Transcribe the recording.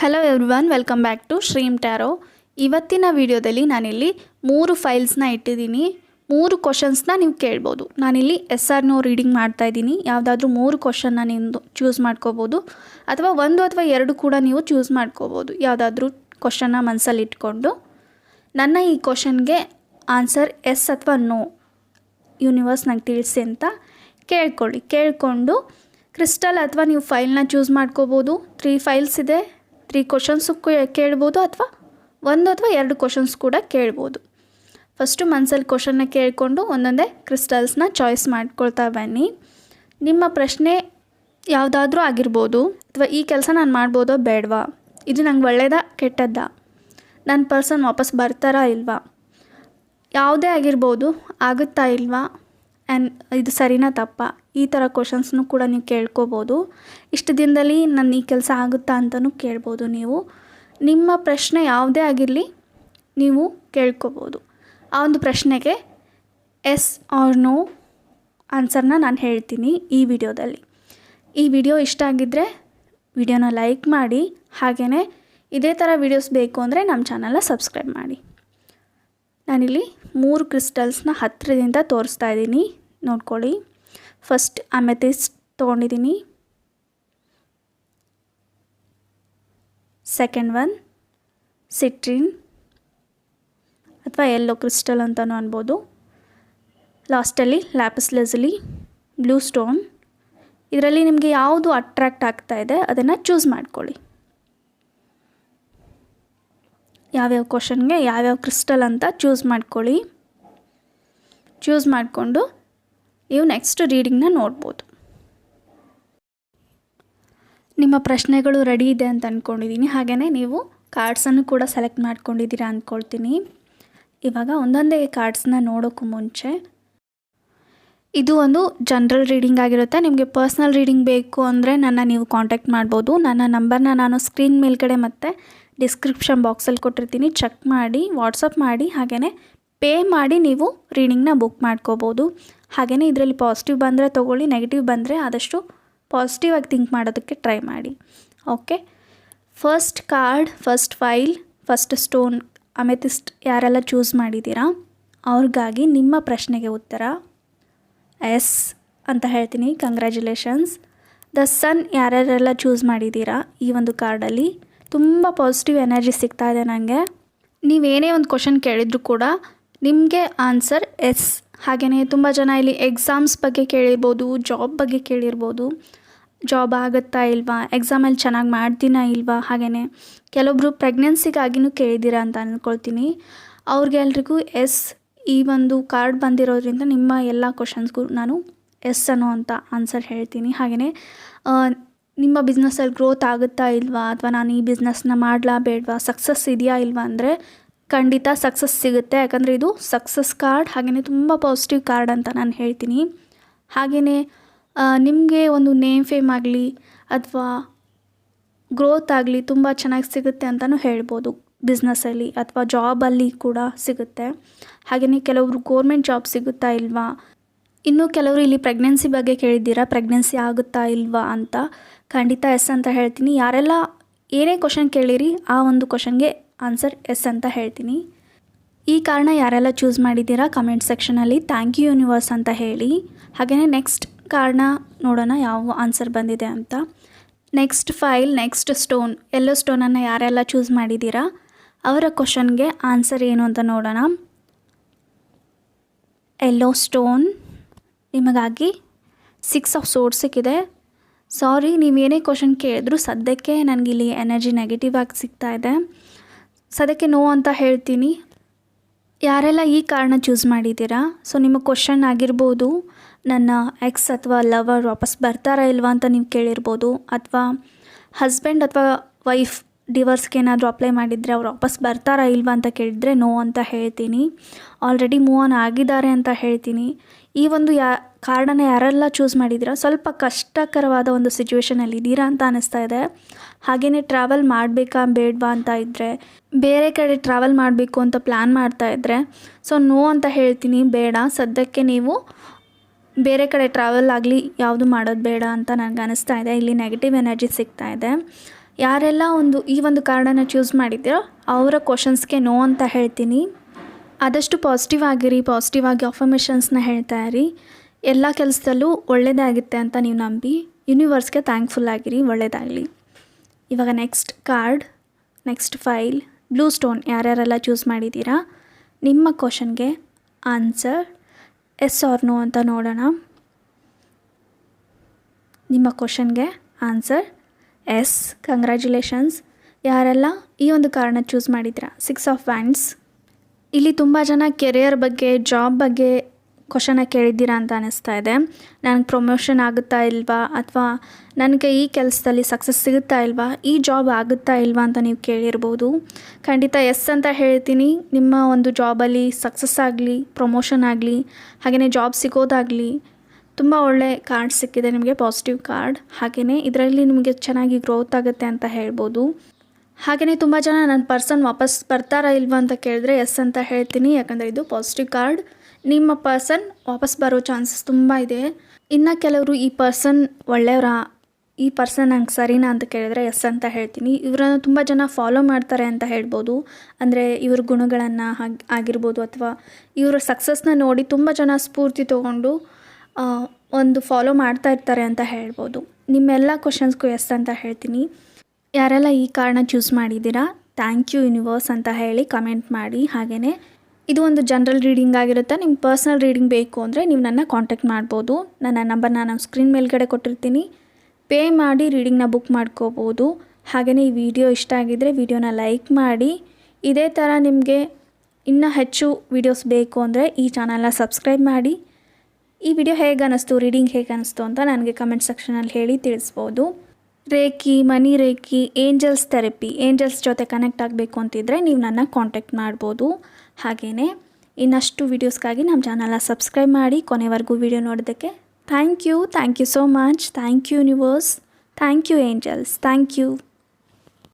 Hello everyone welcome back to Shreem tarot ಇವತ್ತಿನ ವಿಡಿಯೋದಲ್ಲಿ ನಾನಿಲ್ಲಿ ಮೂರು ಫೈಲ್ಸ್ನ ಇಟ್ಟಿದ್ದೀನಿ. ಮೂರು ಕ್ವಶನ್ಸ್ನ ನೀವು ಕೇಳ್ಬೋದು. ನಾನಿಲ್ಲಿ ಎಸ್ ಆರ್ ನೋ ರೀಡಿಂಗ್ ಮಾಡ್ತಾ ಇದ್ದೀನಿ. ಯಾವುದಾದ್ರೂ ಮೂರು ಕ್ವಶನ್ನ ನೀವು ಚೂಸ್ ಮಾಡ್ಕೋಬೋದು. ಅಥವಾ ಒಂದು ಅಥವಾ ಎರಡು ಕೂಡ ನೀವು ಚೂಸ್ ಮಾಡ್ಕೋಬೋದು. ಯಾವುದಾದ್ರೂ ಕ್ವಶನ್ನ ಮನಸ್ಸಲ್ಲಿ ಇಟ್ಕೊಂಡು. ನನ್ನ ಈ ಕ್ವಶನ್ಗೆ ಆನ್ಸರ್ ಎಸ್ ಅಥವಾ ನೋ ಯೂನಿವರ್ಸ್ ನಂಗೆ ತಿಳಿಸಿ ಅಂತ ಕೇಳ್ಕೊಳ್ಳಿ. ಕೇಳಿಕೊಂಡು ಕ್ರಿಸ್ಟಲ್ ಅಥವಾ ನೀವು ಫೈಲ್ನ ಚೂಸ್ ಮಾಡ್ಕೋಬೋದು. ತ್ರೀ ಫೈಲ್ಸ್ ಇದೆ. ತ್ರೀ ಕ್ವಶನ್ಸು ಕೇಳ್ಬೋದು ಅಥವಾ ಒಂದು ಅಥವಾ ಎರಡು ಕ್ವಶನ್ಸ್ ಕೂಡ ಕೇಳ್ಬೋದು. ಫಸ್ಟು ಮನ್ಸಲ್ಲಿ ಕ್ವಶನ್ನ ಕೇಳಿಕೊಂಡು ಒಂದೊಂದೇ ಕ್ರಿಸ್ಟಲ್ಸ್ನ ಚಾಯ್ಸ್ ಮಾಡ್ಕೊಳ್ತಾ ಬನ್ನಿ. ನಿಮ್ಮ ಪ್ರಶ್ನೆ ಯಾವುದಾದ್ರೂ ಆಗಿರ್ಬೋದು ಅಥವಾ ಈ ಕೆಲಸ ನಾನು ಮಾಡ್ಬೋದೋ ಬೇಡವಾ? ಇದು ನಂಗೆ ಒಳ್ಳೇದಾ ಕೆಟ್ಟದ್ದಾ? ನನ್ನ ಪರ್ಸನ್ ವಾಪಸ್ ಬರ್ತಾರಾ ಇಲ್ವಾ? ಯಾವುದೇ ಆಗಿರ್ಬೋದು, ಆಗುತ್ತಾ ಇಲ್ವಾ? ಆ್ಯಂಡ್ ಇದು ಸರಿನಾ ತಪ್ಪಾ? ಈ ಥರ ಕ್ವಶನ್ಸ್ನು ಕೂಡ ನೀವು ಕೇಳ್ಕೋಬೋದು. ಇಷ್ಟು ದಿನದಲ್ಲಿ ನನ್ನ ಈ ಕೆಲಸ ಆಗುತ್ತಾ ಅಂತಲೂ ಕೇಳ್ಬೋದು ನೀವು. ನಿಮ್ಮ ಪ್ರಶ್ನೆ ಯಾವುದೇ ಆಗಿರಲಿ ನೀವು ಕೇಳ್ಕೋಬೋದು. ಆ ಒಂದು ಪ್ರಶ್ನೆಗೆ ಎಸ್ ಆರ್ ನೋ ಆನ್ಸರ್ನ ನಾನು ಹೇಳ್ತೀನಿ ಈ ವಿಡಿಯೋದಲ್ಲಿ. ಈ ವಿಡಿಯೋ ಇಷ್ಟ ಆಗಿದ್ದರೆ ವಿಡಿಯೋನ ಲೈಕ್ ಮಾಡಿ ಹಾಗೆಯೇ ಇದೇ ಥರ ವಿಡಿಯೋಸ್ ಬೇಕು ಅಂದರೆ ನಮ್ಮ ಚಾನಲ್ನ ಸಬ್ಸ್ಕ್ರೈಬ್ ಮಾಡಿ. ನಾನಿಲ್ಲಿ ಮೂರು ಕ್ರಿಸ್ಟಲ್ಸ್ನ ಹತ್ತಿರದಿಂದ ತೋರಿಸ್ತಾ ಇದ್ದೀನಿ. ನೋಡ್ಕೊಳ್ಳಿ. ಫಸ್ಟ್ ಅಮೆಥಿಸ್ಟ್ ತೊಗೊಂಡಿದ್ದೀನಿ. ಸೆಕೆಂಡ್ ಒನ್ ಸಿಟ್ರಿನ್ ಅಥವಾ ಎಲ್ಲೋ ಕ್ರಿಸ್ಟಲ್ ಅಂತಲೂ ಅನ್ಬೋದು. ಲಾಸ್ಟಲ್ಲಿ ಲ್ಯಾಪಿಸ್ ಲೆಸಲಿ ಬ್ಲೂ ಸ್ಟೋನ್ ಇದರಲ್ಲಿ ನಿಮಗೆ ಯಾವುದು ಅಟ್ರ್ಯಾಕ್ಟ್ ಆಗ್ತಾ ಇದೆ ಅದನ್ನು ಚೂಸ್ ಮಾಡ್ಕೊಳ್ಳಿ. ಯಾವ್ಯಾವ ಕ್ವಶನ್ಗೆ ಯಾವ್ಯಾವ ಕ್ರಿಸ್ಟಲ್ ಅಂತ ಚೂಸ್ ಮಾಡ್ಕೊಳ್ಳಿ. ಚೂಸ್ ಮಾಡಿಕೊಂಡು ನೀವು ನೆಕ್ಸ್ಟ್ ರೀಡಿಂಗ್ನ ನೋಡ್ಬೋದು. ನಿಮ್ಮ ಪ್ರಶ್ನೆಗಳು ರೆಡಿ ಇದೆ ಅಂತ ಅಂದ್ಕೊಂಡಿದ್ದೀನಿ ಹಾಗೆಯೇ ನೀವು ಕಾರ್ಡ್ಸನ್ನು ಕೂಡ ಸೆಲೆಕ್ಟ್ ಮಾಡ್ಕೊಂಡಿದ್ದೀರಾ ಅಂದ್ಕೊಳ್ತೀನಿ ಇವಾಗ ಒಂದೊಂದೇ ಕಾರ್ಡ್ಸ್ನ ನೋಡೋಕ್ಕೂ ಮುಂಚೆ, ಇದು ಒಂದು ಜನರಲ್ ರೀಡಿಂಗ್ ಆಗಿರುತ್ತೆ. ನಿಮಗೆ ಪರ್ಸ್ನಲ್ ರೀಡಿಂಗ್ ಬೇಕು ಅಂದರೆ ನನ್ನ ನೀವು ಕಾಂಟ್ಯಾಕ್ಟ್ ಮಾಡ್ಬೋದು. ನನ್ನ ನಂಬರ್ನ ನಾನು ಸ್ಕ್ರೀನ್ ಮೇಲ್ಗಡೆ ಮತ್ತು ಡಿಸ್ಕ್ರಿಪ್ಷನ್ ಬಾಕ್ಸಲ್ಲಿ ಕೊಟ್ಟಿರ್ತೀನಿ. ಚೆಕ್ ಮಾಡಿ ವಾಟ್ಸಪ್ ಮಾಡಿ ಹಾಗೆಯೇ ಪೇ ಮಾಡಿ ನೀವು ರೀಡಿಂಗ್ನ ಬುಕ್ ಮಾಡ್ಕೋಬೋದು. ಹಾಗೆಯೇ ಇದರಲ್ಲಿ ಪಾಸಿಟಿವ್ ಬಂದರೆ ತೊಗೊಳ್ಳಿ ನೆಗೆಟಿವ್ ಬಂದರೆ ಆದಷ್ಟು ಪಾಸಿಟಿವ್ ಆಗಿ ಥಿಂಕ್ ಮಾಡೋದಕ್ಕೆ ಟ್ರೈ ಮಾಡಿ. Okay first card first file first stone amethyst ಯಾರೆಲ್ಲ ಚೂಸ್ ಮಾಡಿದ್ದೀರಾ, ಅವ್ರಿಗಾಗಿ ನಿಮ್ಮ ಪ್ರಶ್ನೆಗೆ ಉತ್ತರ. ಎಸ್ ಅಂತ ಹೇಳ್ತೀನಿ ಕಂಗ್ರ್ಯಾಚುಲೇಷನ್ಸ್ ದ ಸನ್ ಯಾರ್ಯಾರೆಲ್ಲ ಚೂಸ್ ಮಾಡಿದ್ದೀರಾ ಈ ಒಂದು ಕಾರ್ಡಲ್ಲಿ ತುಂಬ ಪಾಸಿಟಿವ್ ಎನರ್ಜಿ ಸಿಗ್ತಾ ಇದೆ ನನಗೆ ನೀವೇನೇ ಒಂದು ಕ್ವಶನ್ ಕೇಳಿದರೂ ಕೂಡ ನಿಮಗೆ ಆನ್ಸರ್ ಎಸ್ ಹಾಗೆಯೇ ತುಂಬ ಜನ ಇಲ್ಲಿ ಎಕ್ಸಾಮ್ಸ್ ಬಗ್ಗೆ ಕೇಳಿರ್ಬೋದು ಜಾಬ್ ಬಗ್ಗೆ ಕೇಳಿರ್ಬೋದು. ಜಾಬ್ ಆಗುತ್ತಾ ಇಲ್ವಾ? ಎಕ್ಸಾಮಲ್ಲಿ ಚೆನ್ನಾಗಿ ಮಾಡ್ತೀನಾ ಇಲ್ವಾ? ಹಾಗೆಯೇ ಕೆಲವೊಬ್ಬರು ಪ್ರೆಗ್ನೆನ್ಸಿಗಾಗಿನೂ ಕೇಳಿದ್ದೀರಾ ಅಂತ ಅಂದ್ಕೊಳ್ತೀನಿ ಅವ್ರಿಗೆಲ್ರಿಗೂ ಎಸ್ ಈ ಒಂದು ಕಾರ್ಡ್ ಬಂದಿರೋದ್ರಿಂದ ನಿಮ್ಮ ಎಲ್ಲ ಕ್ವಶನ್ಸ್ಗೂ ನಾನು ಎಸ್ ಅನ್ನೋ ಅಂತ ಆನ್ಸರ್ ಹೇಳ್ತೀನಿ. ಹಾಗೆಯೇ ನಿಮ್ಮ ಬಿಸ್ನೆಸ್ಸಲ್ಲಿ ಗ್ರೋತ್ ಆಗುತ್ತಾ ಇಲ್ವಾ? ಅಥವಾ ನಾನು ಈ ಬಿಸ್ನೆಸ್ನ ಮಾಡಲಾ ಬೇಡವಾ? ಸಕ್ಸಸ್ ಇದೆಯಾ ಇಲ್ವಾ? ಅಂದರೆ ಖಂಡಿತ ಸಕ್ಸಸ್ ಸಿಗುತ್ತೆ. ಯಾಕಂದರೆ ಇದು ಸಕ್ಸಸ್ ಕಾರ್ಡ್ ಹಾಗೆಯೇ ತುಂಬ ಪಾಸಿಟಿವ್ ಕಾರ್ಡ್ ಅಂತ ನಾನು ಹೇಳ್ತೀನಿ. ಹಾಗೆಯೇ ನಿಮಗೆ ಒಂದು ನೇಮ್ ಫೇಮ್ ಆಗಲಿ ಅಥವಾ ಗ್ರೋತ್ ಆಗಲಿ ತುಂಬ ಚೆನ್ನಾಗಿ ಸಿಗುತ್ತೆ ಅಂತಲೂ ಹೇಳ್ಬೋದು. ಬಿಸ್ನೆಸ್ಸಲ್ಲಿ ಅಥವಾ ಜಾಬಲ್ಲಿ ಕೂಡ ಸಿಗುತ್ತೆ. ಹಾಗೆಯೇ ಕೆಲವರು ಗೋರ್ಮೆಂಟ್ ಜಾಬ್ ಸಿಗುತ್ತಾ ಇಲ್ವಾ? ಇನ್ನು ಕೆಲವರು ಇಲ್ಲಿ ಪ್ರೆಗ್ನೆನ್ಸಿ ಬಗ್ಗೆ ಕೇಳಿದ್ದೀರಾ? ಪ್ರೆಗ್ನೆನ್ಸಿ ಆಗುತ್ತಾ ಇಲ್ವಾ ಅಂತ? ಖಂಡಿತ ಎಸ್ ಅಂತ ಹೇಳ್ತೀನಿ. ಯಾರೆಲ್ಲ ಏನೇ ಕ್ವಶನ್ ಕೇಳಿರಿ, ಆ ಒಂದು ಕ್ವಶನ್ಗೆ ಆನ್ಸರ್ ಎಸ್ ಅಂತ ಹೇಳ್ತೀನಿ. ಈ ಕಾರಣ ಯಾರೆಲ್ಲ ಚೂಸ್ ಮಾಡಿದ್ದೀರಾ ಕಮೆಂಟ್ ಸೆಕ್ಷನಲ್ಲಿ ಥ್ಯಾಂಕ್ ಯು ಯೂನಿವರ್ಸ್ ಅಂತ ಹೇಳಿ. ಹಾಗೆಯೇ ನೆಕ್ಸ್ಟ್ ಕಾರಣ ನೋಡೋಣ ಯಾವ ಆನ್ಸರ್ ಬಂದಿದೆ ಅಂತ. Next pile next stone yellow ಸ್ಟೋನನ್ನು ಯಾರೆಲ್ಲ ಚೂಸ್ ಮಾಡಿದ್ದೀರಾ? ಅವರ ಕ್ವಶನ್ಗೆ ಆನ್ಸರ್ ಏನು ಅಂತ ನೋಡೋಣ. ಎಲ್ಲೋ ಸ್ಟೋನ್ ನಿಮಗಾಗಿ ಸಿಕ್ಸ್ ಆಫ್ ಸೋರ್ಸಿಕ್ಕಿದೆ ಸಾರಿ ನೀವೇನೇ ಕ್ವಶನ್ ಕೇಳಿದ್ರು ಸದ್ಯಕ್ಕೆ ನನಗಿಲ್ಲಿ ಎನರ್ಜಿ ನೆಗೆಟಿವ್ ಆಗಿ ಸಿಗ್ತಾ ಇದೆ. ಸದ್ಯಕ್ಕೆ ನೋ ಅಂತ ಹೇಳ್ತೀನಿ. ಯಾರೆಲ್ಲ ಈ ಕಾರಣ ಚೂಸ್ ಮಾಡಿದ್ದೀರಾ? ಸೊ ನಿಮ್ಮ ಕ್ವಶನ್ ಆಗಿರ್ಬೋದು, ನನ್ನ ಎಕ್ಸ್ ಅಥವಾ ಲವರ್ ವಾಪಸ್ ಬರ್ತಾರಾ ಇಲ್ವಾ ಅಂತ ನೀವು ಕೇಳಿರ್ಬೋದು, ಅಥವಾ ಹಸ್ಬೆಂಡ್ ಅಥವಾ ವೈಫ್ ಡಿವರ್ಸ್ಗೆ ಏನಾದರೂ ಅಪ್ಲೈ ಮಾಡಿದರೆ ಅವ್ರು ವಾಪಸ್ ಬರ್ತಾರಾ ಇಲ್ವಾ ಅಂತ ಕೇಳಿದರೆ ನೋ ಅಂತ ಹೇಳ್ತೀನಿ. ಆಲ್ರೆಡಿ ಮೂವ್ ಆನ್ ಆಗಿದ್ದಾರೆ ಅಂತ ಹೇಳ್ತೀನಿ. ಈ ಒಂದು ಯಾ, ಕಾರಣನ ಯಾರೆಲ್ಲ ಚೂಸ್ ಮಾಡಿದ್ದೀರಾ, ಸ್ವಲ್ಪ ಕಷ್ಟಕರವಾದ ಒಂದು ಸಿಚುವೇಷನಲ್ಲಿ ಇದ್ದೀರಾ ಅಂತ ಅನಿಸ್ತಾ ಇದೆ. ಹಾಗೆಯೇ ಟ್ರಾವೆಲ್ ಮಾಡಬೇಕಾ, ಬೇಡವಾ ಅಂತ ಇದ್ದರೆ ಬೇರೆ ಕಡೆ ಟ್ರಾವೆಲ್ ಮಾಡಬೇಕು ಅಂತ ಪ್ಲ್ಯಾನ್ ಮಾಡ್ತಾ ಇದ್ದರೆ ಸೊ ನೋ ಅಂತ ಹೇಳ್ತೀನಿ, ಬೇಡ. ಸದ್ಯಕ್ಕೆ ನೀವು ಬೇರೆ ಕಡೆ ಟ್ರಾವೆಲ್ ಆಗಲಿ, ಯಾವುದು ಮಾಡೋದು ಬೇಡ ಅಂತ ನನಗೆ ಅನಿಸ್ತಾ ಇದೆ. ಇಲ್ಲಿ ನೆಗೆಟಿವ್ ಎನರ್ಜಿ ಸಿಗ್ತಾ ಇದೆ. ಯಾರೆಲ್ಲ ಒಂದು, ಈ ಒಂದು ಕಾರ್ಡನ್ನು ಚೂಸ್ ಮಾಡಿದ್ದೀರೋ ಅವರ ಕ್ವಶನ್ಸ್ಗೆ ನೋ ಅಂತ ಹೇಳ್ತೀನಿ. ಆದಷ್ಟು ಪಾಸಿಟಿವ್ ಆಗಿರಿ ಪಾಸಿಟಿವ್ ಆಗಿ ಅಫರ್ಮೇಷನ್ಸ್ನ ಹೇಳ್ತಾ ಇರಿ. ಎಲ್ಲ ಕೆಲಸದಲ್ಲೂ ಒಳ್ಳೆಯದಾಗುತ್ತೆ ಅಂತ ನೀವು ನಂಬಿ ಯೂನಿವರ್ಸ್ಗೆ ಥ್ಯಾಂಕ್ಫುಲ್ ಆಗಿರಿ ಒಳ್ಳೆಯದಾಗಲಿ ಇವಾಗ next card next pile blue stone ಯಾರ್ಯಾರೆಲ್ಲ choose ಮಾಡಿದ್ದೀರಾ, ನಿಮ್ಮ ಕ್ವಶನ್ಗೆ ಆನ್ಸರ್ ಎಸ್ ಆರ್ ನೋ ಅಂತ ನೋಡೋಣ. ನಿಮ್ಮ ಕ್ವಶನ್ಗೆ ಆನ್ಸರ್ ಎಸ್ ಕಂಗ್ರ್ಯಾಚುಲೇಷನ್ಸ್ ಯಾರೆಲ್ಲ ಈ ಒಂದು ಕಾರಣ ಚೂಸ್ ಮಾಡಿದ್ದೀರಾ ಸಿಕ್ಸ್ ಆಫ್ ವ್ಯಾಂಡ್ಸ್ ಇಲ್ಲಿ ತುಂಬ ಜನ ಕೆರಿಯರ್ ಬಗ್ಗೆ ಜಾಬ್ ಬಗ್ಗೆ ಕ್ವಶನ ಕೇಳಿದ್ದೀರಾ ಅಂತ ಅನ್ನಿಸ್ತಾ ಇದೆ. ನನಗೆ ಪ್ರಮೋಷನ್ ಆಗುತ್ತಾ ಇಲ್ವಾ? ಅಥವಾ ನನಗೆ ಈ ಕೆಲಸದಲ್ಲಿ ಸಕ್ಸಸ್ ಸಿಗುತ್ತಾ ಇಲ್ವಾ? ಈ ಜಾಬ್ ಆಗುತ್ತಾ ಇಲ್ವಾ ಅಂತ ನೀವು ಕೇಳಿರ್ಬೋದು. ಖಂಡಿತ ಎಸ್ ಅಂತ ಹೇಳ್ತೀನಿ. ನಿಮ್ಮ ಒಂದು ಜಾಬಲ್ಲಿ ಸಕ್ಸಸ್ ಆಗಲಿ ಪ್ರಮೋಷನ್ ಆಗಲಿ ಹಾಗೆಯೇ ಜಾಬ್ ಸಿಗೋದಾಗಲಿ ತುಂಬ ಒಳ್ಳೆ ಕಾರ್ಡ್ ಸಿಕ್ಕಿದೆ ನಿಮಗೆ ಪಾಸಿಟಿವ್ ಕಾರ್ಡ್ ಹಾಗೆಯೇ ಇದರಲ್ಲಿ ನಿಮಗೆ ಚೆನ್ನಾಗಿ ಗ್ರೋತ್ ಆಗುತ್ತೆ ಅಂತ ಹೇಳ್ಬೋದು. ಹಾಗೆಯೇ ತುಂಬ ಜನ ನನ್ನ ಪರ್ಸನ್ ವಾಪಸ್ ಬರ್ತಾರಾ ಇಲ್ವಾ ಅಂತ ಕೇಳಿದ್ರೆ ಎಸ್ ಅಂತ ಹೇಳ್ತೀನಿ. ಯಾಕಂದರೆ ಇದು ಪಾಸಿಟಿವ್ ಕಾರ್ಡ್ ನಿಮ್ಮ ಪರ್ಸನ್ ವಾಪಸ್ ಬರೋ ಚಾನ್ಸಸ್ ತುಂಬ ಇದೆ. ಇನ್ನು ಕೆಲವರು ಈ ಪರ್ಸನ್ ಒಳ್ಳೆಯವರ ಈ ಪರ್ಸನ್ ನಂಗೆ ಸರಿನಾ ಅಂತ ಕೇಳಿದ್ರೆ ಎಸ್ ಅಂತ ಹೇಳ್ತೀನಿ. ಇವರನ್ನು ತುಂಬ ಜನ ಫಾಲೋ ಮಾಡ್ತಾರೆ ಅಂತ ಹೇಳ್ಬೋದು. ಅಂದರೆ ಇವ್ರ ಗುಣಗಳನ್ನು ಹಾಗೆ, ಆಗಿರ್ಬೋದು ಅಥವಾ ಇವರ ಸಕ್ಸಸ್ನ ನೋಡಿ ತುಂಬ ಜನ ಸ್ಫೂರ್ತಿ ತೊಗೊಂಡು ಒಂದು ಫಾಲೋ ಮಾಡ್ತಾ ಇರ್ತಾರೆ ಅಂತ ಹೇಳ್ಬೋದು. ನಿಮ್ಮೆಲ್ಲ ಕ್ವಶನ್ಸ್ಗೂ ಎಸ್ ಅಂತ ಹೇಳ್ತೀನಿ. ಯಾರೆಲ್ಲ ಈ ಕಾರಣ ಚೂಸ್ ಮಾಡಿದ್ದೀರಾ? ಥ್ಯಾಂಕ್ ಯು ಯೂನಿವರ್ಸ್ ಅಂತ ಹೇಳಿ ಕಮೆಂಟ್ ಮಾಡಿ. ಹಾಗೆಯೇ ಇದು ಒಂದು ಜನರಲ್ ರೀಡಿಂಗ್ ಆಗಿರುತ್ತೆ? ನಿಮ್ಮ ಪರ್ಸ್ನಲ್ ರೀಡಿಂಗ್ ಬೇಕು ಅಂದರೆ ನೀವು ನನ್ನ ಕಾಂಟ್ಯಾಕ್ಟ್ ಮಾಡ್ಬೋದು. ನನ್ನ ನಂಬರ್ನ ನಾನು ಸ್ಕ್ರೀನ್ ಮೇಲ್ಗಡೆ ಕೊಟ್ಟಿರ್ತೀನಿ. ಪೇ ಮಾಡಿ ರೀಡಿಂಗ್ನ ಬುಕ್ ಮಾಡ್ಕೋಬೋದು. ಹಾಗೆಯೇ ಈ ವಿಡಿಯೋ ಇಷ್ಟ ಆಗಿದ್ದರೆ ವಿಡಿಯೋನ ಲೈಕ್ ಮಾಡಿ. ಇದೇ ಥರ ನಿಮಗೆ ಇನ್ನೂ ಹೆಚ್ಚು ವಿಡಿಯೋಸ್ ಬೇಕು ಅಂದರೆ ಈ ಚಾನಲ್ನ ಸಬ್ಸ್ಕ್ರೈಬ್ ಮಾಡಿ. ಈ ವಿಡಿಯೋ ಹೇಗೆ ಅನ್ನಿಸ್ತು? ರೀಡಿಂಗ್ ಹೇಗೆ ಅನ್ನಿಸ್ತು ಅಂತ ನನಗೆ ಕಮೆಂಟ್ ಸೆಕ್ಷನಲ್ಲಿ ಹೇಳಿ ತಿಳಿಸ್ಬೋದು. Reiki money reiki angels therapy, angels ಜೊತೆ ಕನೆಕ್ಟ್ ಆಗಬೇಕು ಅಂತಿದ್ದರೆ ನೀವು ನನ್ನ ಕಾಂಟ್ಯಾಕ್ಟ್ ಮಾಡ್ಬೋದು. ಹಾಗೆಯೇ ಇನ್ನಷ್ಟು ವೀಡಿಯೋಸ್ಗಾಗಿ ನಮ್ಮ ಚಾನಲ್ನ ಸಬ್ಸ್ಕ್ರೈಬ್ ಮಾಡಿ, ಕೊನೆವರೆಗೂ ವಿಡಿಯೋ ನೋಡೋದಕ್ಕೆ thank you thank you so much thank you universe thank you angels thank you